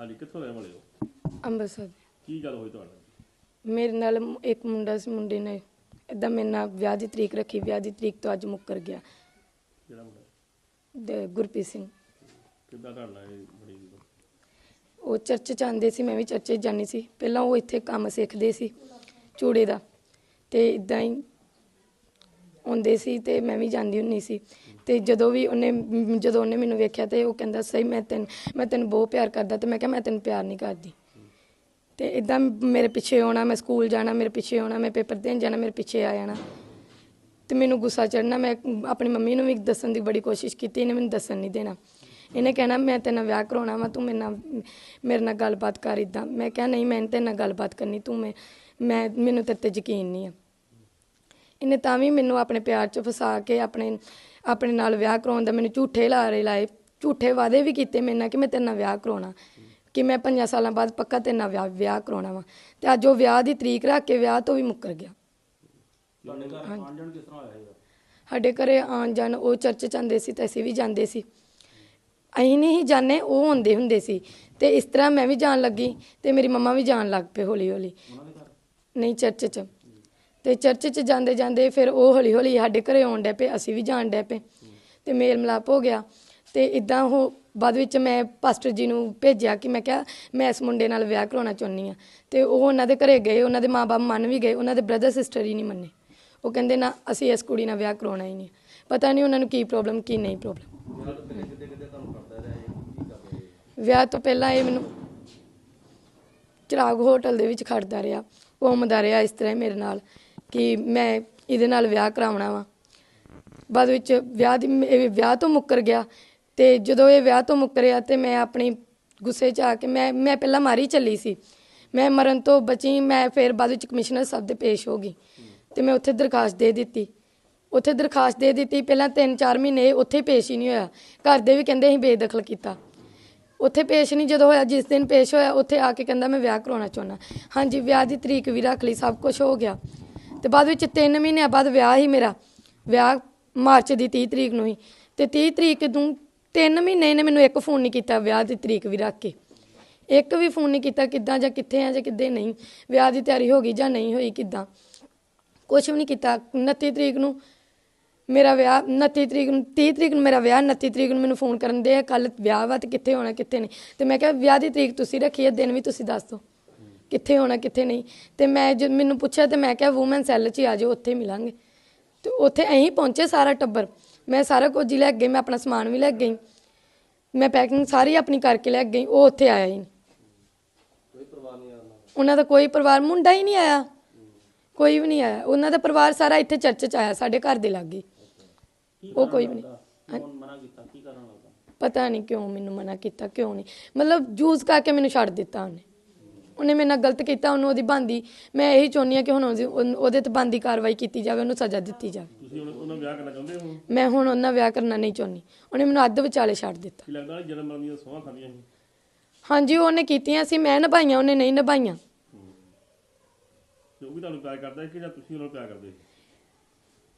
ਹਾਂਜੀ ਕਿੱਥੋਂ ਰਹਿਣ ਵਾਲੇ ਹੋ? ਅੰਮ੍ਰਿਤਸਰ। ਕੀ ਗੱਲ ਹੋਈ ਤੁਹਾਡੇ ਨਾਲ? ਮੇਰੇ ਨਾਲ ਮ- ਇੱਕ ਮੁੰਡਾ ਸੀ ਮੁੰਡੇ ਨੇ ਇਦਾਂ ਮੇਰੇ ਨਾਲ ਵਿਆਹ ਦੀ ਤਰੀਕ ਰੱਖੀ ਵਿਆਹ ਦੀ ਤਰੀਕ ਤੋਂ ਅੱਜ ਮੁੱਕਰ ਗਿਆ। ਜਿਹੜਾ ਮੁੰਡਾ? ਗੁਰਪ੍ਰੀਤ ਸਿੰਘ। ਕਿੱਦਾਂ ਤੁਹਾਡੇ ਨਾਲ ਇਹ ਬੜੀ ਉਹ ਚਰਚ ਚ ਆਉਂਦੇ ਸੀ ਮੈਂ ਵੀ ਚਰਚ ਜਾਂਦੀ ਸੀ। ਪਹਿਲਾਂ ਉਹ ਇੱਥੇ ਕੰਮ ਸਿੱਖਦੇ ਸੀ ਚੂੜੇ ਦਾ। ਤੇ ਇਦਾਂ ਹੀ ਆਉਂਦੇ ਸੀ ਤੇ ਮੈਂ ਵੀ ਜਾਂਦੀ ਹੁੰਨੀ ਸੀ। ਤੇ ਜਦੋਂ ਵੀ ਉਹਨੇ ਮ- ਜਦੋਂ ਉਹਨੇ ਮੈਨੂੰ ਵੇਖਿਆ ਤੇ ਉਹ ਕਹਿੰਦਾ, ਸਹੀ, ਮੈਂ ਤੈਨੂੰ ਮੈਂ ਤੈਨੂੰ ਬਹੁਤ ਪਿਆਰ ਕਰਦਾ। ਤੇ ਮੈਂ ਕਿਹਾ, ਮੈਂ ਤੈਨੂੰ ਪਿਆਰ ਨਹੀਂ ਕਰਦੀ। ਤੇ ਇਦਾਂ ਮੇਰੇ ਪਿੱਛੇ ਆਉਣਾ, ਮੈਂ ਸਕੂਲ ਜਾਣਾ, ਮੇਰੇ ਪਿੱਛੇ ਆਉਣਾ, ਮੈਂ ਪੇਪਰ ਦੇਣ ਜਾਣਾ, ਮੇਰੇ ਪਿੱਛੇ ਆ ਜਾਣਾ। ਤੇ ਮੈਨੂੰ ਗੁੱਸਾ ਚੜਨਾ ਮੈਂ ਆਪਣੀ ਮੰਮੀ ਨੂੰ ਵੀ ਦੱਸਣ ਦੀ ਬੜੀ ਕੋਸ਼ਿਸ਼ ਕੀਤੀ, ਇਹਨੇ ਮੈਨੂੰ ਦੱਸਣ ਨਹੀਂ ਦੇਣਾ। ਇਹਨੇ ਕਹਿਣਾ, ਮੈਂ ਤੇਰੇ ਨਾਲ ਵਿਆਹ ਕਰਾਉਣਾ ਵਾ, ਤੂੰ ਮੇਰੇ ਨਾਲ ਮੇਰੇ ਨਾਲ ਗੱਲਬਾਤ ਕਰ ਇਦਾਂ ਮੈਂ ਕਿਹਾ, ਨਹੀਂ, ਮੈਂ ਤੇਰੇ ਨਾਲ ਗੱਲਬਾਤ ਕਰਨੀ, ਤੂੰ ਮੈਂ ਮੈਂ, ਮੈਨੂੰ ਤੇਰੇ ਤੇ ਯਕੀਨ ਨਹੀਂ ਆ। ਇਹਨੇ ਤਾਂ ਵੀ ਮੈਨੂੰ ਆਪਣੇ ਪਿਆਰ 'ਚ ਫਸਾ ਕੇ ਆਪਣੇ ਆਪਣੇ ਨਾਲ ਵਿਆਹ ਕਰਾਉਣ ਦਾ ਮੈਨੂੰ ਝੂਠੇ ਲਾਰੇ ਲਾਏ ਝੂਠੇ ਵਾਅਦੇ ਵੀ ਕੀਤੇ ਮੇਰੇ ਨਾਲ ਕਿ ਮੈਂ ਤੇਰੇ ਨਾਲ ਵਿਆਹ ਕਰਾਉਣਾ। ਕਿ ਮੈਂ ਪੰਜਾਂ ਸਾਲਾਂ ਬਾਅਦ ਪੱਕਾ ਤੇਰੇ ਨਾਲ ਵਿਆਹ ਵਿਆਹ ਕਰਾਉਣਾ ਵਾ। ਤੇ ਅੱਜ ਉਹ ਵਿਆਹ ਦੀ ਤਰੀਕ ਰੱਖ ਕੇ ਵਿਆਹ ਤੋਂ ਵੀ ਮੁੱਕਰ ਗਿਆ। ਤੁਹਾਡੇ ਘਰ ਆਉਣ ਜਾਣ ਕਿਸ ਤਰ੍ਹਾਂ ਹੋਇਆ ਇਹਦਾ ਸਾਡੇ ਘਰੇ ਆਉਣ ਜਾਣ ਉਹ ਚਰਚ ਆਉਂਦੇ ਸੀ ਤੇ ਅਸੀਂ ਵੀ ਜਾਂਦੇ ਸੀ। ਅਸੀਂ ਨਹੀਂ ਜਾਣੇ ਉਹ ਹੁੰਦੇ ਹੁੰਦੇ ਸੀ। ਤੇ ਇਸ ਤਰ੍ਹਾਂ ਮੈਂ ਵੀ ਜਾਣ ਲੱਗੀ ਤੇ ਮੇਰੀ ਮੰਮਾ ਵੀ ਜਾਣ ਲੱਗ ਪਏ ਹੌਲੀ ਹੌਲੀ ਉਹਨਾਂ ਦੇ ਘਰ? ਨਹੀਂ ਚਰਚ ਚ। ਤੇ ਚਰਚ ਚ ਜਾਂਦੇ ਜਾਂਦੇ ਫਿਰ ਉਹ ਹੌਲੀ ਹੌਲੀ ਸਾਡੇ ਘਰੇ ਆਉਣ ਡੈ ਪਏ, ਅਸੀਂ ਵੀ ਜਾਣ ਡੈ ਪਏ। ਤੇ ਮੇਲ ਮਿਲਾਪ ਹੋ ਗਿਆ। ਤੇ ਇਦਾਂ ਉਹ ਬਾਅਦ ਵਿੱਚ ਮੈਂ ਪਾਸਟਰ ਜੀ ਨੂੰ ਭੇਜਿਆ ਕਿ ਮੈਂ ਕਿਹਾ, ਮੈਂ ਇਸ ਮੁੰਡੇ ਨਾਲ ਵਿਆਹ ਕਰਾਉਣਾ ਚਾਹੁੰਦੀ ਆ ਤੇ ਉਹ ਉਹਨਾਂ ਦੇ ਘਰੇ ਗਏ, ਉਹਨਾਂ ਦੇ ਮਾਪੇ ਮੰਨ ਵੀ ਗਏ, ਉਹਨਾਂ ਦੇ ਬ੍ਰਦਰ ਸਿਸਟਰ ਹੀ ਨਹੀਂ ਮੰਨੇ। ਉਹ ਕਹਿੰਦੇ, ਨਾ, ਅਸੀਂ ਇਸ ਕੁੜੀ ਨਾਲ ਵਿਆਹ ਕਰਾਉਣਾ ਹੀ ਨਹੀਂ। ਪਤਾ ਨਹੀਂ ਉਹਨਾਂ ਨੂੰ ਕੀ ਪ੍ਰੋਬਲਮ ਕੀ ਨਹੀਂ ਪ੍ਰੋਬਲਮ ਵਿਆਹ ਤੋਂ ਪਹਿਲਾਂ ਇਹ ਮੈਨੂੰ ਚਿਰਾਗ ਹੋਟਲ ਦੇ ਵਿੱਚ ਖੜਦਾ ਰਿਹਾ। ਘੁੰਮਦਾ ਰਿਹਾ ਇਸ ਤਰ੍ਹਾਂ ਮੇਰੇ ਨਾਲ। ਕਿ ਮੈਂ ਇਹਦੇ ਨਾਲ ਵਿਆਹ ਕਰਾਉਣਾ ਵਾ। ਬਾਅਦ ਵਿੱਚ ਵਿਆਹ ਦੀ ਇਹ ਵਿਆਹ ਤੋਂ ਮੁੱਕਰ ਗਿਆ ਤੇ ਜਦੋਂ ਇਹ ਵਿਆਹ ਤੋਂ ਮੁੱਕਰਿਆ ਤੇ ਮੈਂ ਆਪਣੀ ਗੁੱਸੇ 'ਚ ਆ ਕੇ ਮੈਂ ਮੈਂ ਪਹਿਲਾਂ ਮਾਰੀ ਚੱਲੀ ਸੀ। ਮੈਂ ਮਰਨ ਤੋਂ ਬਚੀ, ਮੈਂ ਫਿਰ ਬਾਅਦ ਵਿੱਚ ਕਮਿਸ਼ਨਰ ਸਾਹਿਬ ਦੇ ਪੇਸ਼ ਹੋ ਗਈ ਤੇ ਮੈਂ ਉੱਥੇ ਦਰਖਾਸਤ ਦੇ ਦਿੱਤੀ। ਉੱਥੇ ਦਰਖਾਸਤ ਦੇ ਦਿੱਤੀ, ਪਹਿਲਾਂ 3-4 ਮਹੀਨੇ ਉੱਥੇ ਹੀ ਪੇਸ਼ ਹੀ ਨਹੀਂ ਹੋਇਆ। ਘਰ ਦੇ ਵੀ ਕਹਿੰਦੇ ਅਸੀਂ ਬੇਦਖਲ ਕੀਤਾ। ਉੱਥੇ ਪੇਸ਼ ਨਹੀਂ ਜਦੋਂ ਹੋਇਆ, ਜਿਸ ਦਿਨ ਪੇਸ਼ ਹੋਇਆ, ਉੱਥੇ ਆ ਕੇ ਕਹਿੰਦਾ ਮੈਂ ਵਿਆਹ ਕਰਾਉਣਾ ਚਾਹੁੰਦਾ। ਹਾਂਜੀ, ਵਿਆਹ ਦੀ ਤਰੀਕ ਵੀ ਰੱਖ ਲਈ, ਸਭ ਕੁਝ ਹੋ ਗਿਆ। ਤੇ ਬਾਅਦ ਵਿੱਚ 3 ਮਹੀਨਿਆਂ ਬਾਅਦ ਵਿਆਹ ਹੀ ਮੇਰਾ, ਵਿਆਹ ਮਾਰਚ ਦੀ 30 ਤਰੀਕ ਨੂੰ ਹੀ ਤੇ 30 ਤਰੀਕ ਨੂੰ 3 ਮਹੀਨੇ ਨੇ ਮੈਨੂੰ ਇੱਕ ਫੋਨ ਨਹੀਂ ਕੀਤਾ ਵਿਆਹ ਦੀ ਤਰੀਕ ਵੀ ਰੱਖ ਕੇ। ਇੱਕ ਵੀ ਫੋਨ ਨਹੀਂ ਕੀਤਾ ਕਿੱਦਾਂ ਜਾਂ ਕਿੱਥੇ ਆ ਜਾਂ ਕਿੱਦੇ ਨਹੀਂ, ਵਿਆਹ ਦੀ ਤਿਆਰੀ ਹੋ ਗਈ ਜਾਂ ਨਹੀਂ ਹੋਈ ਕਿੱਦਾਂ। ਕੁਝ ਵੀ ਨਹੀਂ ਕੀਤਾ। 29 ਤਰੀਕ ਨੂੰ ਮੇਰਾ ਵਿਆਹ 29 ਤਰੀਕ ਨੂੰ 30 ਤਰੀਕ ਨੂੰ ਮੇਰਾ ਵਿਆਹ 29 ਤਰੀਕ ਨੂੰ ਮੈਨੂੰ ਫੋਨ ਕਰਨ ਦੇ ਕੱਲ ਵਿਆਹ ਵਾ ਤੇ ਕਿੱਥੇ ਹੋਣਾ, ਕਿੱਥੇ ਨਹੀਂ। ਤੇ ਮੈਂ ਕਿਹਾ ਵਿਆਹ ਦੀ ਤਰੀਕ ਤੁਸੀਂ ਰੱਖੀ ਹੈ ਦਿਨ ਵੀ ਤੁਸੀਂ ਦੱਸ ਦਿਓ। ਕਿੱਥੇ ਹੋਣਾ ਕਿੱਥੇ ਨਹੀਂ। ਤੇ ਮੈਂ ਜਦ ਮੈਨੂੰ ਪੁੱਛਿਆ ਤੇ ਮੈਂ ਕਿਹਾ ਔਮਨ ਸੈੱਲ 'ਚ ਹੀ ਆ ਜਾਓ ਉੱਥੇ ਮਿਲਾਂਗੇ। ਤੇ ਉੱਥੇ ਅਸੀਂ ਪਹੁੰਚੇ ਸਾਰਾ ਟੱਬਰ। ਮੈਂ ਸਾਰਾ ਕੁਝ ਹੀ ਲੈ ਕੇ ਗਈ ਮੈਂ ਆਪਣਾ ਸਮਾਨ ਵੀ ਲੈ ਗਈ। ਮੈਂ ਪੈਕਿੰਗ ਸਾਰੀ ਆਪਣੀ ਕਰਕੇ ਲੈ ਕੇ ਗਈ ਉਹ ਉੱਥੇ ਆਇਆ ਹੀ ਨਹੀਂ। ਕੋਈ ਉਹਨਾਂ ਦਾ? ਕੋਈ ਪਰਿਵਾਰ ਮੁੰਡਾ ਹੀ ਨਹੀਂ ਆਇਆ। ਕੋਈ ਵੀ ਨਹੀਂ ਆਇਆ। ਉਹਨਾਂ ਦਾ ਪਰਿਵਾਰ ਸਾਰਾ ਇੱਥੇ ਚਰਚ 'ਚ ਆਇਆ ਸਾਡੇ ਘਰ ਦੇ ਲਾਗੇ। ਉਹ ਕੋਈ ਵੀ ਨਹੀਂ। ਮਨਾ ਕੀਤਾ? ਕੀ ਕਰਨ ਲੱਗਾ ਪਤਾ ਨਹੀਂ ਕਿਉਂ ਮੈਨੂੰ ਮਨਾ ਕੀਤਾ ਕਿਉਂ ਨਹੀਂ। ਮਤਲਬ ਜੂਸ ਕਰਕੇ ਮੈਨੂੰ ਛੱਡ ਦਿੱਤਾ ਉਹਨੇ। ਉਹਨੇ ਮੇਰੇ ਨਾਲ ਗਲਤ ਕੀਤਾ ਉਹਨੂੰ ਉਹਦੀ ਬੰਦੀ ਮੈਂ ਇਹੀ ਚਾਹੁੰਦੀ ਹਾਂ ਕਿ ਹੁਣ ਉਹਦੀ- ਉਹਨ- ਉਹਦੇ ਤੇ ਬੰਦੀ ਕਾਰਵਾਈ ਕੀਤੀ ਜਾਵੇ ਉਹਨੂੰ ਸਜ਼ਾ ਦਿੱਤੀ ਜਾਵੇ। ਤੁਸੀਂ ਉਹਨਾਂ ਉਹਨਾਂ ਵਿਆਹ ਕਰਨਾ ਚਾਹੁੰਦੇ ਹੋ? ਮੈਂ ਹੁਣ ਉਹਨਾਂ ਵਿਆਹ ਕਰਨਾ ਨਹੀਂ ਚਾਹੁੰਦੀ। ਉਹਨੇ ਮੈਨੂੰ ਅੱਧ ਵਿਚਾਲੇ ਛੱਡ ਦਿੱਤਾ। ਕੀ ਲੱਗਦਾ ਜਨਮ ਮਰਨ ਦੀਆਂ ਸੋਹਾਂ ਖਾਂਦੀਆਂ ਸੀ? ਹਾਂਜੀ ਉਹਨੇ ਕੀਤੀਆਂ ਸੀ ਮੈਂ ਨਿਭਾਈਆਂ ਉਹਨੇ ਨਹੀਂ ਨਿਭਾਈਆਂ। ਤੇ ਉਹ ਵੀ ਤੁਹਾਨੂੰ ਪਿਆਰ ਕਰਦਾ ਸੀ ਕਿ ਜਾਂ ਤੁਸੀਂ ਉਹਨਾਂ ਨੂੰ ਪਿਆਰ ਕਰਦੇ ਸੀ?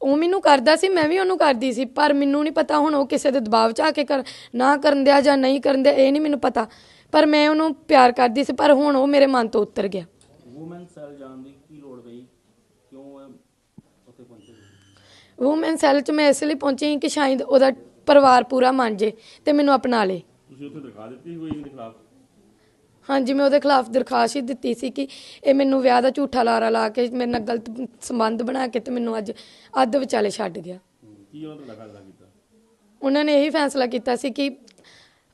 ਉਹ ਮੈਨੂੰ ਕਰਦਾ ਸੀ ਮੈਂ ਵੀ ਉਹਨੂੰ ਕਰਦੀ ਸੀ ਪਰ ਮੈਨੂੰ ਨਹੀਂ ਪਤਾ ਹੁਣ ਉਹ ਕਿਸੇ ਦੇ ਦਬਾਅ 'ਚ ਆ ਕੇ ਕਰ ਨਾ ਕਰਨ ਦਿਆ ਜਾਂ ਨਹੀਂ ਕਰਨ ਦਿਆ ਇਹ ਨਹੀਂ ਮੈਨੂੰ ਪਤਾ। ਪਰ ਮੈਂ ਉਹਨੂੰ ਪਿਆਰ ਕਰਦੀ ਸੀ ਪਰ ਹੁਣ ਉਹ ਮੇਰੇ ਮਨ ਤੋਂ ਉਤਰ ਗਿਆ। ਵੂਮਨ ਸੈਲ ਜਾਣ ਦੀ ਕੀ ਲੋੜ ਪਈ? ਕਿਉਂ ਇਹ ਉੱਥੇ ਪਹੁੰਚੇ? ਵੂਮਨ ਸੈੱਲ 'ਚ ਮੈਂ ਇਸ ਲਈ ਪਹੁੰਚੀ ਕਿ ਸ਼ਾਇਦ ਉਹਦਾ ਪਰਿਵਾਰ ਪੂਰਾ ਮੰਨ ਜੇ ਤੇ ਮੈਨੂੰ ਅਪਣਾ ਲੇ। ਤੁਸੀਂ ਉੱਥੇ ਦਿਖਾ ਦਿੱਤੀ ਕੋਈ ਇਹਦੇ ਖਿਲਾਫ? ਹਾਂਜੀ ਮੈਂ ਉਹਦੇ ਖਿਲਾਫ ਦਰਖਾਸਤ ਹੀ ਦਿੱਤੀ ਸੀ ਕਿ ਇਹ ਮੈਨੂੰ ਵਿਆਹ ਦਾ ਝੂਠਾ ਲਾਰਾ ਲਾ ਕੇ ਮੇਰੇ ਨਾਲ ਗਲਤ ਸੰਬੰਧ ਬਣਾ ਕੇ ਤੇ ਮੈਨੂੰ ਅੱਜ ਅੱਧ ਵਿਚਾਲੇ ਛੱਡ ਗਿਆ। ਕੀ ਉਹਨਾਂ ਤੋਂ ਫੈਸਲਾ ਕੀਤਾ? ਉਹਨਾਂ ਨੇ ਇਹੀ ਫੈਸਲਾ ਕੀਤਾ ਸੀ ਕਿ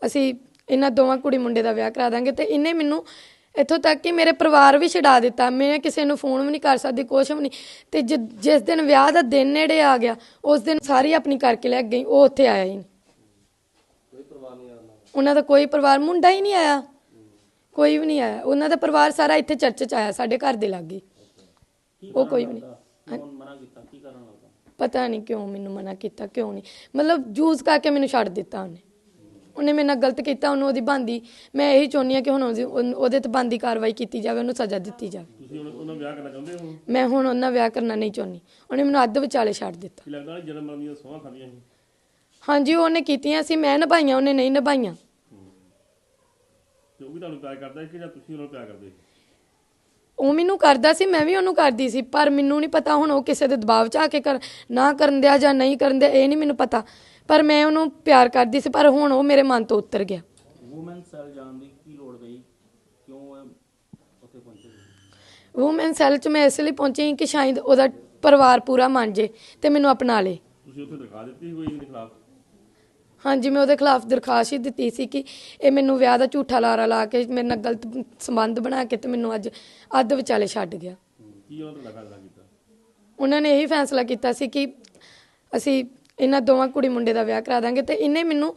ਅਸੀਂ ਇਹਨਾਂ ਦੋਵਾਂ ਕੁੜੀ ਮੁੰਡੇ ਦਾ ਵਿਆਹ ਕਰਾ ਦਾਂਗੇ ਤੇ ਇਹਨੇ ਮੈਨੂੰ ਇੱਥੋਂ ਤੱਕ ਕਿ ਮੇਰੇ ਪਰਿਵਾਰ ਵੀ ਛਡਾ ਦਿੱਤਾ। ਮੈਂ ਕਿਸੇ ਨੂੰ ਫੋਨ ਵੀ ਨਹੀਂ ਕਰ ਸਕਦੀ ਕੁਛ ਵੀ ਨਹੀਂ। ਤੇ ਜਿ- ਜਿਸ ਦਿਨ ਵਿਆਹ ਦਾ ਦਿਨ ਨੇੜੇ ਆ ਗਿਆ ਉਸ ਦਿਨ ਸਾਰੀ ਆਪਣੀ ਕਰਕੇ ਲੈ ਗਈ ਉਹ ਉੱਥੇ ਆਇਆ ਹੀ ਨਹੀਂ। ਉਹਨਾਂ ਦਾ ਕੋਈ ਪਰਿਵਾਰ ਮੁੰਡਾ ਹੀ ਨਹੀਂ ਆਇਆ। ਕੋਈ ਵੀ ਨਹੀਂ ਆਇਆ। ਉਹਨਾਂ ਦਾ ਪਰਿਵਾਰ ਸਾਰਾ ਇੱਥੇ ਚਰਚ 'ਚ ਆਇਆ ਸਾਡੇ ਘਰ ਦੇ ਲਾਗੇ। ਉਹ ਕੋਈ ਵੀ ਨਹੀਂ। ਕੌਣ ਮਨਾ ਕੀਤਾ? ਕੀ ਕਰਨ ਲੱਗਾ ਪਤਾ ਨਹੀਂ ਕਿਉਂ ਮੈਨੂੰ ਮਨਾ ਕੀਤਾ ਕਿਉਂ ਨਹੀਂ। ਮਤਲਬ ਜੂਸ ਕਰਕੇ ਮੈਨੂੰ ਛੱਡ ਦਿੱਤਾ ਉਹਨੇ। ਉਹਨੇ ਮੇਰੇ ਨਾਲ ਗਲਤ ਕੀਤਾ ਉਹਨੂੰ ਉਹਦੀ ਬੰਦੀ ਮੈਂ ਇਹੀ ਚਾਹੁੰਦੀ ਹਾਂ ਕਿ ਹੁਣ ਉਹਦੀ- ਉਹਨ- ਉਹਦੇ ਤੇ ਬੰਦੀ ਕਾਰਵਾਈ ਕੀਤੀ ਜਾਵੇ ਉਹਨੂੰ ਸਜ਼ਾ ਦਿੱਤੀ ਜਾਵੇ। ਤੁਸੀਂ ਉਹਨਾਂ ਉਹਨਾਂ ਵਿਆਹ ਕਰਨਾ ਚਾਹੁੰਦੇ ਹੋ? ਮੈਂ ਹੁਣ ਉਹਨਾਂ ਵਿਆਹ ਕਰਨਾ ਨਹੀਂ ਚਾਹੁੰਦੀ। ਉਹਨੇ ਮੈਨੂੰ ਅੱਧ ਵਿਚਾਲੇ ਛੱਡ ਦਿੱਤਾ। ਕੀ ਲੱਗਦਾ ਜਨਮ ਮਰਨ ਦੀਆਂ ਸੋਹਾਂ ਖਾਂਦੀਆਂ ਸੀ? ਹਾਂਜੀ ਉਹਨੇ ਕੀਤੀਆਂ ਸੀ ਮੈਂ ਨਿਭਾਈਆਂ ਉਹਨੇ ਨਹੀਂ ਨਿਭਾਈਆਂ। ਤੇ ਉਹ ਵੀ ਤੁਹਾਨੂੰ ਪਿਆਰ ਕਰਦਾ ਸੀ ਕਿ ਜਾਂ ਤੁਸੀਂ ਉਹਨੂੰ ਪਿਆਰ ਕਰਦੇ ਸੀ? ਉਹ ਮੈਨੂੰ ਕਰਦਾ ਸੀ ਮੈਂ ਵੀ ਉਹਨੂੰ ਕਰਦੀ ਸੀ ਪਰ ਮੈਨੂੰ ਨਹੀਂ ਪਤਾ ਹੁਣ ਉਹ ਕਿਸੇ ਦੇ ਦਬਾਅ 'ਚ ਆ ਕੇ ਕਰ ਨਾ ਕਰਨ ਦਿਆ ਜਾਂ ਨਹੀਂ ਕਰਨ ਦਿਆ ਇਹ ਨਹੀਂ ਮੈਨੂੰ ਪਤਾ। ਪਰ ਮੈਂ ਉਹਨੂੰ ਪਿਆਰ ਕਰਦੀ ਸੀ ਪਰ ਹੁਣ ਉਹ ਮੇਰੇ ਮਨ ਤੋਂ ਉਤਰ ਗਿਆ। ਵੂਮਨ ਸੈੱਲ ਜਾਣ ਦੀ ਕੀ ਲੋੜ ਪਈ? ਕਿਉਂ ਇਹ ਉੱਥੇ ਪਹੁੰਚੇ? ਤੁਸੀਂ? ਵੂਮਨ ਸੈੱਲ 'ਚ ਮੈਂ ਇਸ ਲਈ ਪਹੁੰਚੀ ਕਿ ਸ਼ਾਇਦ ਉਹਦਾ ਪਰਿਵਾਰ ਪੂਰਾ ਮੰਨ ਜੇ ਤੇ ਮੈਨੂੰ ਅਪਣਾ ਲੇ। ਤੁਸੀਂ ਉੱਥੇ ਦਿਖਾ ਦਿੱਤੀ ਸੀ ਕੋਈ ਇਹਦੇ ਖਿਲਾਫ? ਹਾਂਜੀ ਮੈਂ ਉਹਦੇ ਖਿਲਾਫ ਦਰਖਾਸਤ ਹੀ ਦਿੱਤੀ ਸੀ ਕਿ ਇਹ ਮੈਨੂੰ ਵਿਆਹ ਦਾ ਝੂਠਾ ਲਾਰਾ ਲਾ ਕੇ ਮੇਰੇ ਨਾਲ ਗਲਤ ਸੰਬੰਧ ਬਣਾ ਕੇ ਤੇ ਮੈਨੂੰ ਅੱਜ ਅੱਧ ਵਿਚਾਲੇ ਛੱਡ ਗਿਆ। ਕੀ ਉਹਨਾਂ ਤੁਹਾਡਾ ਫੈਸਲਾ ਕੀਤਾ? ਉਹਨਾਂ ਨੇ ਇਹੀ ਫੈਸਲਾ ਕੀਤਾ ਸੀ ਕਿ ਅਸੀਂ ਇਹਨਾਂ ਦੋਵਾਂ ਕੁੜੀ ਮੁੰਡੇ ਦਾ ਵਿਆਹ ਕਰਾ ਦਾਂਗੇ ਤੇ ਇਹਨੇ ਮੈਨੂੰ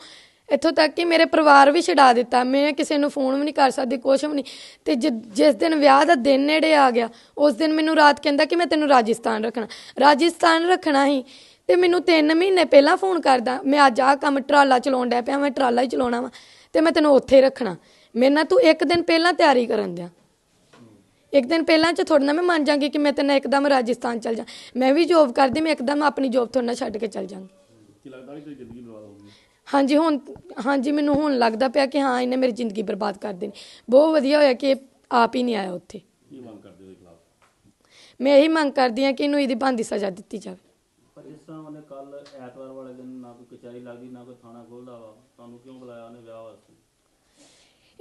ਇੱਥੋਂ ਤੱਕ ਕਿ ਮੇਰੇ ਪਰਿਵਾਰ ਵੀ ਛਡਾ ਦਿੱਤਾ। ਮੈਂ ਕਿਸੇ ਨੂੰ ਫੋਨ ਵੀ ਨਹੀਂ ਕਰ ਸਕਦੀ, ਕੁਛ ਵੀ ਨਹੀਂ। ਤੇ ਜਿ- ਜਿਸ ਦਿਨ ਵਿਆਹ ਦਾ ਦਿਨ ਨੇੜੇ ਆ ਗਿਆ, ਉਸ ਦਿਨ ਮੈਨੂੰ ਰਾਤ ਕਹਿੰਦਾ ਕਿ ਮੈਂ ਤੈਨੂੰ ਰਾਜਸਥਾਨ ਰੱਖਣਾ। ਰਾਜਸਥਾਨ ਰੱਖਣਾ ਹੀ। ਤੇ ਮੈਨੂੰ 3 ਮਹੀਨੇ ਪਹਿਲਾਂ ਫੋਨ ਕਰਦਾ, ਮੈਂ ਅੱਜ ਆਹ ਕੰਮ ਟਰਾਲਾ ਚਲਾਉਣ ਡਿਆ ਪਿਆ ਮੈਂ ਟਰਾਲਾ ਹੀ ਚਲਾਉਣਾ ਵਾ, ਤੇ ਮੈਂ ਤੈਨੂੰ ਉੱਥੇ ਰੱਖਣਾ। ਮੇਰੇ ਨਾਲ ਤੂੰ ਇੱਕ ਦਿਨ ਪਹਿਲਾਂ ਤਿਆਰੀ ਕਰਨ ਦਿਆਂ। ਇੱਕ ਦਿਨ ਪਹਿਲਾਂ ਚ ਥੋੜਾ ਨਾ ਮੈਂ ਮੰਨ ਜਾਂਗੀ ਕਿ ਮੈਂ ਤੈਨੂੰ ਇੱਕਦਮ ਰਾਜਸਥਾਨ ਚਲ ਜਾ। ਮੈਂ ਵੀ ਜੋਬ ਕਰਦੀ ਮੈਂ ਇੱਕਦਮ ਆਪਣੀ ਜੋਬ ਤੋਂ ਨਾ ਛੱਡ ਕੇ ਚਲ ਜਾਂਗੀ। ਕੀ ਲੱਗਦਾ ਨਹੀਂ ਤੇਰੀ ਜ਼ਿੰਦਗੀ ਬਰਬਾਦ ਹੋ ਗਈ ਹਾਂਜੀ ਹੁਣ ਹਾਂਜੀ ਮੈਨੂੰ ਹੁਣ ਲੱਗਦਾ ਪਿਆ ਕਿ ਹਾਂ ਇਹਨੇ ਮੇਰੀ ਜ਼ਿੰਦਗੀ ਬਰਬਾਦ ਕਰ ਦੇਣੀ। ਬਹੁਤ ਵਧੀਆ ਹੋਇਆ ਕਿ ਇਹ ਆਪ ਹੀ ਨਹੀਂ ਆਇਆ ਉੱਥੇ। ਕੀ ਮੰਗ ਕਰਦੇ ਉਹਦੇ ਖਿਲਾਫ? ਮੈਂ ਇਹੀ ਮੰਗ ਕਰਦੀ ਹਾਂ ਕਿ ਇਹਨੂੰ ਇਹਦੀ ਬਣਦੀ ਸਜ਼ਾ ਦਿੱਤੀ ਜਾਵੇ। ਪਰ ਜਿਸ ਤਰ੍ਹਾਂ ਉਹਨੇ ਕੱਲ ਐਤਵਾਰ ਵਾਲੇ ਦਿਨ ਨਾ ਕੋਈ ਕਚਹਿਰੀ ਲੱਗਦੀ ਨਾ ਕੋਈ ਥਾਣਾ ਖੋਲਦਾ ਵਾ ਤੁਹਾਨੂੰ ਕਿਉਂ ਬੁਲਾਇਆ ਉਹਨੇ ਵਿਆਹ ਵਾਸਤੇ?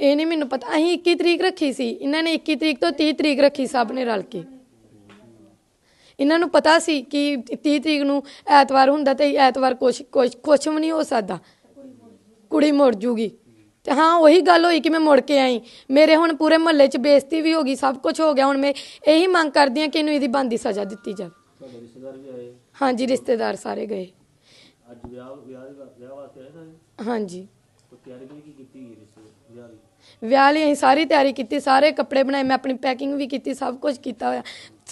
ਇਹ ਨਹੀਂ ਮੈਨੂੰ ਪਤਾ ਅਸੀਂ 21 ਤਰੀਕ ਰੱਖੀ ਸੀ। ਇਹਨਾਂ ਨੇ 21 ਤਰੀਕ ਤੋਂ 30 ਤਰੀਕ ਰੱਖੀ ਸਭ ਨੇ ਰਲ ਕੇ। ਇਹਨਾਂ ਨੂੰ ਪਤਾ ਸੀ ਕਿ 30 ਤਰੀਕ ਨੂੰ ਐਤਵਾਰ ਹੁੰਦਾ ਤੇ ਐਤਵਾਰ ਕੁਛ ਕੁਛ ਕੁਛ ਵੀ ਨਹੀਂ ਹੋ ਸਕਦਾ। ਕੁੜੀ ਮੁੜ ਜੂਗੀ। ਤੇ ਹਾਂ ਉਹੀ ਗੱਲ ਹੋਈ ਕਿ ਮੈਂ ਮੁੜ ਕੇ ਆਈ। ਮੇਰੇ ਹੁਣ ਪੂਰੇ ਮਹੱਲੇ 'ਚ ਬੇਇੱਜ਼ਤੀ ਵੀ ਹੋ ਗਈ ਸਭ ਕੁਝ ਹੋ ਗਿਆ। ਹੁਣ ਮੈਂ ਇਹੀ ਮੰਗ ਕਰਦੀ ਹਾਂ ਕਿ ਇਹਨੂੰ ਇਹਦੀ ਬਣਦੀ ਸਜ਼ਾ ਦਿੱਤੀ ਜਾਵੇ। ਤੁਹਾਡੇ ਰਿਸ਼ਤੇਦਾਰ ਵੀ ਆਏ? ਹਾਂਜੀ ਰਿਸ਼ਤੇਦਾਰ ਸਾਰੇ ਗਏ। ਅੱਜ ਵਿਆਹ ਵਿਆਹ ਵਾਸਤੇ ਆਏ ਹਾਂਜੀ। ਤਿਆਰੀ ਕੋਈ ਕੀ ਕੀਤੀ ਗਈ ਰਿਸ਼ਤੇ ਵਿਆਹ ਦੀ? ਵਿਆਹ ਲਈ ਅਸੀਂ ਸਾਰੀ ਤਿਆਰੀ ਕੀਤੀ ਸਾਰੇ ਕੱਪੜੇ ਬਣਾਏ ਮੈਂ ਆਪਣੀ ਪੈਕਿੰਗ ਵੀ ਕੀਤੀ ਸਭ ਕੁਝ ਕੀਤਾ ਹੋਇਆ।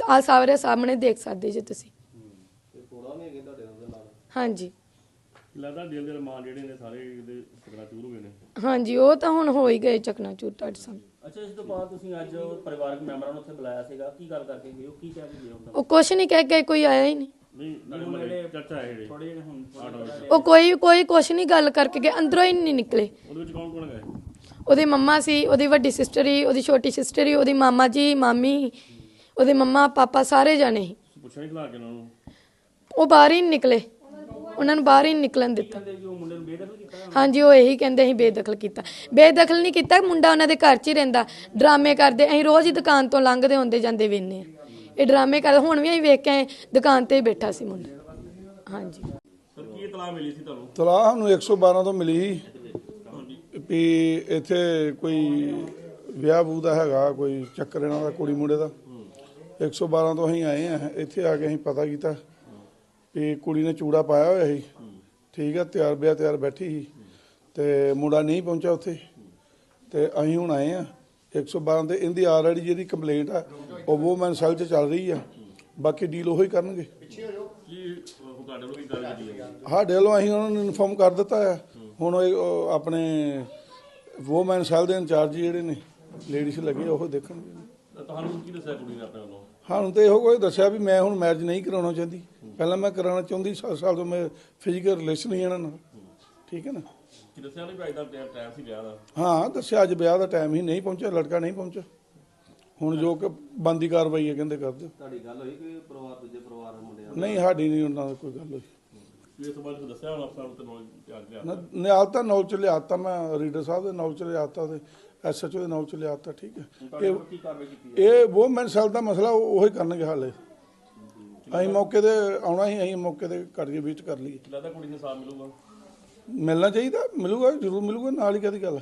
ਆ ਸਾਰੇ ਸਾਹਮਣੇ ਦੇਖ ਸਕਦੇ ਜੇ ਤੁਸੀਂ। ਹਾਂਜੀ। ਕੀ ਲੱਗਦਾ ਦਿਲ ਦੇ ਰਮਾਨ ਜਿਹੜੇ ਨੇ ਸਾਰੇ ਇਹਦੇ ਸਕਰਾ ਚੂਰ ਹੋ ਗਏ ਨੇ। ਹਾਂਜੀ ਉਹ ਤਾਂ ਹੁਣ ਹੋ ਹੀ ਗਏ ਚਕਨਾਚੂਰ ਤੁਹਾਡੇ ਸਾਹਮਣੇ। ਅੱਛਾ ਇਸ ਤੋਂ ਬਾਅਦ ਤੁਸੀਂ ਅੱਜ ਪਰਿਵਾਰਕ ਮੈਂਬਰਾਂ ਨੂੰ ਉੱਥੇ ਬੁਲਾਇਆ ਸੀਗਾ। ਕੀ ਗੱਲ ਕਰਕੇ ਗਏ ਹੋ? ਕੀ ਕਹਿ ਕੇ ਗਏ ਹੋ? ਉਹ ਕੁਛ ਨਹੀਂ ਕਹਿ ਗਏ ਕੋਈ ਆਇਆ ਹੀ ਨਹੀਂ। ਨਹੀਂ ਥੋੜੇ ਜਿਹੇ ਹੁਣ ਉਹ ਕੋਈ ਕੋਈ ਕੁਛ ਨਹੀਂ ਗੱਲ ਕਰਕੇ ਗਏ ਅੰਦਰੋਂ ਹੀ ਨਹੀਂ ਨਿਕਲੇ। ਉਹਦੇ ਵਿੱਚ ਕੌਣ ਕੌਣ ਗਏ ਉਹਦੀ ਮੰਮਾ ਸੀ ਉਹਦੀ ਵੱਡੀ ਸਿਸਟਰ ਹੀ ਉਹਦੀ ਛੋਟੀ ਸਿਸਟਰ ਹੀ ਉਹਦੀ ਮਾਮਾ ਜੀ ਮਾਮੀ ਉਹਦੇ ਮੰਮਾ ਪਾਪਾ ਸਾਰੇ ਜਾਣੇ ਸੀ। ਪੁੱਛਿਆ ਨਹੀਂ ਖਲਾ ਕੇ ਉਹਨਾਂ ਨੂੰ? ਉਹ ਬਾਹਰ ਹੀ ਨਹੀਂ ਨਿਕਲੇ। ਉਹਨਾਂ ਨੂੰ ਬਾਹਰ ਹੀ ਨਹੀਂ ਨਿਕਲਣ ਦਿੱਤਾ। ਕਹਿੰਦੇ ਕਿ ਉਹ ਮੁੰਡੇ ਨੂੰ ਬੇਦਖਲ ਕੀਤਾ ਹਾਂਜੀ ਉਹ ਇਹੀ ਕਹਿੰਦੇ ਅਸੀਂ ਬੇਦਖਲ ਕੀਤਾ। ਬੇਦਖਲ ਨਹੀਂ ਕੀਤਾ ਮੁੰਡਾ ਉਹਨਾਂ ਦੇ ਘਰ 'ਚ ਹੀ ਰਹਿੰਦਾ। ਡਰਾਮੇ ਕਰਦੇ ਅਸੀਂ ਰੋਜ਼ ਹੀ ਦੁਕਾਨ ਤੋਂ ਲੰਘਦੇ ਹੁੰਦੇ ਜਾਂਦੇ ਵੇਨੇ ਆ ਇਹ ਡਰਾਮੇ ਕਰਦੇ ਹੁਣ ਵੀ ਅਸੀਂ ਵੇਖ ਕੇ ਆਏ, ਦੁਕਾਨ ਤੇ ਹੀ ਬੈਠਾ ਸੀ ਮੁੰਡਾ। ਹਾਂਜੀ। ਸਰ ਕੀ ਇਤਲਾਹ ਮਿਲੀ ਸੀ ਤੁਹਾਨੂੰ? ਤਲਾਹ ਨੂੰ 112 ਤੋਂ ਮਿਲੀ ਵੀ ਇੱਥੇ ਕੋਈ ਵਿਆਹ ਬੂ ਦਾ ਹੈਗਾ ਕੋਈ ਚੱਕਰ ਇਹਨਾਂ ਦਾ ਕੁੜੀ ਮੁੰਡੇ ਦਾ। 112 ਤੋਂ ਅਸੀਂ ਆਏ ਆ ਇੱਥੇ ਆ ਕੇ ਅਸੀਂ ਪਤਾ ਕੀਤਾ ਵੀ ਕੁੜੀ ਨੇ ਚੂੜਾ ਪਾਇਆ ਹੋਇਆ ਸੀ। ਠੀਕ ਆ ਤਿਆਰ ਬਿਆ ਤਿਆਰ ਬੈਠੀ ਸੀ। ਤੇ ਮੁੰਡਾ ਨਹੀਂ ਪਹੁੰਚਿਆ ਉੱਥੇ। ਤੇ ਅਸੀਂ ਹੁਣ ਆਏ ਆ 112 ਤੇ ਇਹਦੀ ਆਲਰੇਡੀ ਜਿਹੜੀ ਕੰਪਲੇਂਟ ਆ ਉਹ ਵੂਮਨ ਸੈੱਲ 'ਚ ਚੱਲ ਰਹੀ ਆ। ਬਾਕੀ ਡੀਲ ਉਹੀ ਕਰਨਗੇ। ਕੀ ਉਹ ਤੁਹਾਡੇ ਵੱਲੋਂ ਕੀ ਗੱਲ ਕੀਤੀ ਹੈ? ਸਾਡੇ ਵੱਲੋਂ ਅਸੀਂ ਉਹਨਾਂ ਨੂੰ ਇਨਫੋਰਮ ਕਰ ਦਿੱਤਾ ਹੈ ਹੁਣ ਉਹ ਉਹ ਆਪਣੇ ਵੂਮਨ ਸੈੱਲ ਦੇ ਇੰਚਾਰਜ ਜਿਹੜੇ ਨੇ ਲੇਡੀਜ਼ ਲੱਗੇ ਉਹ ਦੇਖਣਗੇ। ਤੁਹਾਨੂੰ ਕੀ ਦੱਸਿਆ ਕੁੜੀ ਨੇ ਆਪਣੇ ਵੱਲੋਂ? ਸਾਨੂੰ ਤੇ ਇਹੋ ਕੋਈ ਦੱਸਿਆ ਵੀ ਮੈਂ ਹੁਣ ਮੈਰਿਜ ਨਹੀਂ ਕਰਾਉਣਾ ਚਾਹੁੰਦੀ। ਪਹਿਲਾਂ ਮੈਂ ਕਰਾਉਣਾ ਚਾਹੁੰਦੀ 7 ਸਾਲ ਤੋਂ ਮੈਂ ਫਿਜ਼ੀਕਲ ਰਿਲੇਸ਼ਨ ਹੀ ਇਹਨਾਂ ਨਾਲ। ਠੀਕ ਹੈ ਨਾ? ਕੀ ਦੱਸਿਆ ਨਹੀਂ ਭਾਈ ਦਾ ਟਾਈਮ ਸੀ ਵਿਆਹ ਦਾ? ਹਾਂ ਦੱਸਿਆ ਅੱਜ ਵਿਆਹ ਦਾ ਟਾਈਮ ਹੀ ਨਹੀਂ ਪਹੁੰਚਿਆ ਲੜਕਾ ਨਹੀਂ ਪਹੁੰਚਿਆ। ਹੁਣ ਜੋ ਕਿ ਬੰਦੀ ਕਾਰਵਾਈ ਹੈ ਕਹਿੰਦੇ ਕਰ ਦਿਓ ਤੁਹਾਡੀ ਗੱਲ ਹੋਈ ਕਿ ਪਰਿਵਾਰ ਦੂਜੇ ਪਰਿਵਾਰ ਦੇ ਮੁੰਡਿਆਂ ਨਹੀਂ ਸਾਡੀ ਨਹੀਂ ਉਹਨਾਂ ਨਾਲ ਕੋਈ ਗੱਲ ਹੋਈ। ਕੀ ਇਸ ਬਾਰੇ ਤੁਹਾਨੂੰ ਦੱਸਿਆ ਹੁਣ ਅਫਸਰ ਤੇ ਨੌਲੇਜ ਤਿਆਰ ਲਿਆ ਨ- ਨਿਆਲਤਾ ਨੌਲ ਚ ਲਿਆਤਾ ਮੈਂ ਰੀਡਰ ਸਾਹਿਬ ਦੇ ਨੌਲ ਚ ਲਿਆਤਾ ਤੇ ਐਸਐਚਓ ਦੇ ਨੌਲ ਚ ਲਿਆਤਾ ਠੀਕ ਹੈ। ਇਹ ਵੱਲੋਂ ਕੀ ਕਾਰਵਾਈ ਕੀਤੀ ਹੈ ਇਹ ਵੂਮਨ ਸੈੱਲ ਦਾ ਮਸਲਾ ਉਹ ਹੀ ਕਰਨਗੇ ਹਾਲੇ। ਅਸੀਂ ਮੌਕੇ ਤੇ ਆਉਣਾ ਹੀ ਅਸੀਂ ਮੌਕੇ ਤੇ ਕਰਕੇ ਵਿਜ਼ਿਟ ਕਰ ਲਈਏ। ਕੀ ਲੱਗਦਾ ਕੁੜੀ ਨੂੰ ਸਾਥ ਮਿਲੂਗਾ। ਮਿਲਣਾ ਚਾਹੀਦਾ? ਮਿਲੂਗਾ ਜ਼ਰੂਰ ਮਿਲੂਗਾ ਨਾਲ ਹੀ ਕਦੀ ਗੱਲ।